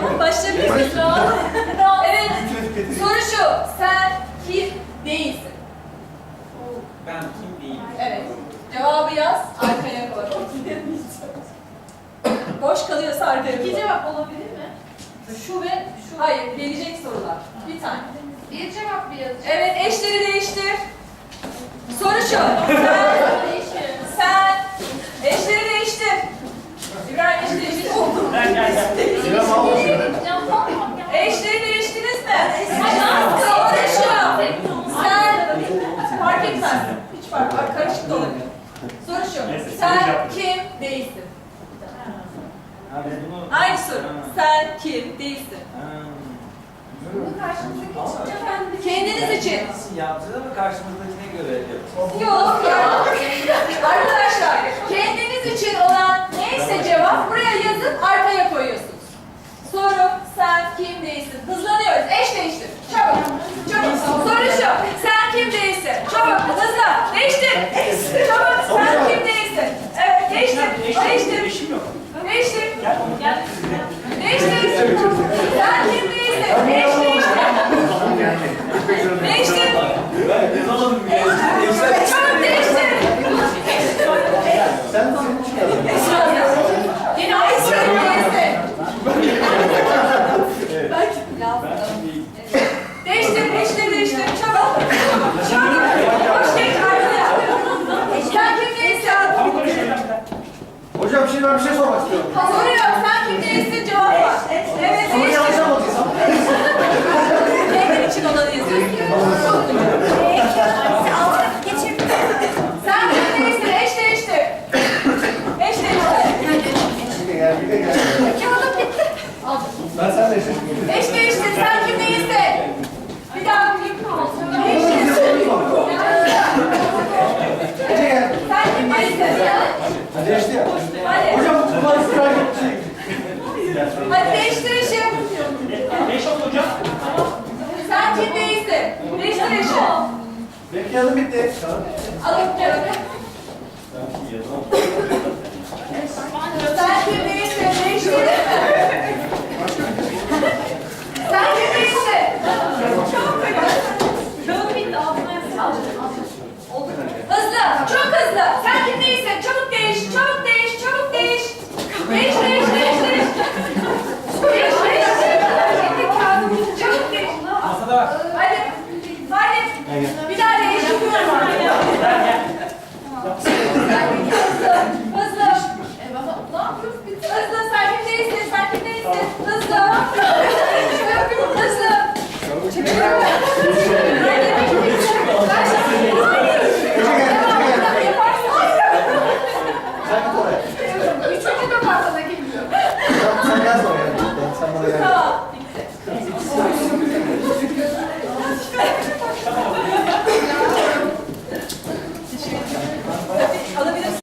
Tamam başlayabiliriz. Rahat. Rahat. Evet. Soru şu. Sen kim değilsin? Ben kim değilim? Evet. Cevabı yaz. Arkaya koy. Boş kalıyorsa arkaya koy. İki cevap olabilir mi? Şu ve şu. Hayır. Gelecek sorular. Bir tane. Bir cevap mı yazacağım? Evet. Eşleri değiştir. Soru şu. Sen Neyse, şu. soru Sen kim değilsin? Bunu... Aynı soru. Sen kim değilsin? Bu karşımızdaki de- Kendiniz için. Nasıl yaptığını mı karşımızdakine göre yapacağız? Yok ya. Arkadaşlar kendiniz için olan neyse cevap buraya yazıp arkaya koyuyorsunuz. Soru sen kim değilsin? Hızlanıyoruz. Eş değiştir. Çabuk. Çabuk. Soru şu. Sen kim değilsin? Çabuk. Hızla. Değiştir. Çabuk. Sen kim değilsin? Evet. Değiştir. Değiştir. Eşim yok. Gel. Değiştir. Sen kim değilsin? Eş değiştir. Değiştir. Biz alalım ya. Çabuk değiştir. Sen çıkardın. Yine değiştir. Çabuk. Çabuk. Hoş geldin arkaya. Sen kim değilsin? Tam konuşuyorum. Hocam şimdi ben bir şey sormak istiyorum. Soruyor. Sen kim değilsin? Cevap var. Evet, Soruyu yanlış değiştir. anlatıysam. Kendin için olanı yazıyorsun. Sen kim değilsin? Eş değiştir. Eş değiştir. Bir de gel, bir de gel. Ben sen de eşleştim. Eş değiştir. Sen kim değilsin? Bir daha bir Eş değiştir. Ece gel. Sen kim değilsin? Hadi değişti ya. Hadi. Hocam bunlar ısrar etti. Hadi değiştir işi. Beş oldu hocam. Sen kim değilsin? Değiştir işi. Benim yazım bitti. Alıp gel. Sen kim değilsin? Değiştir. Sen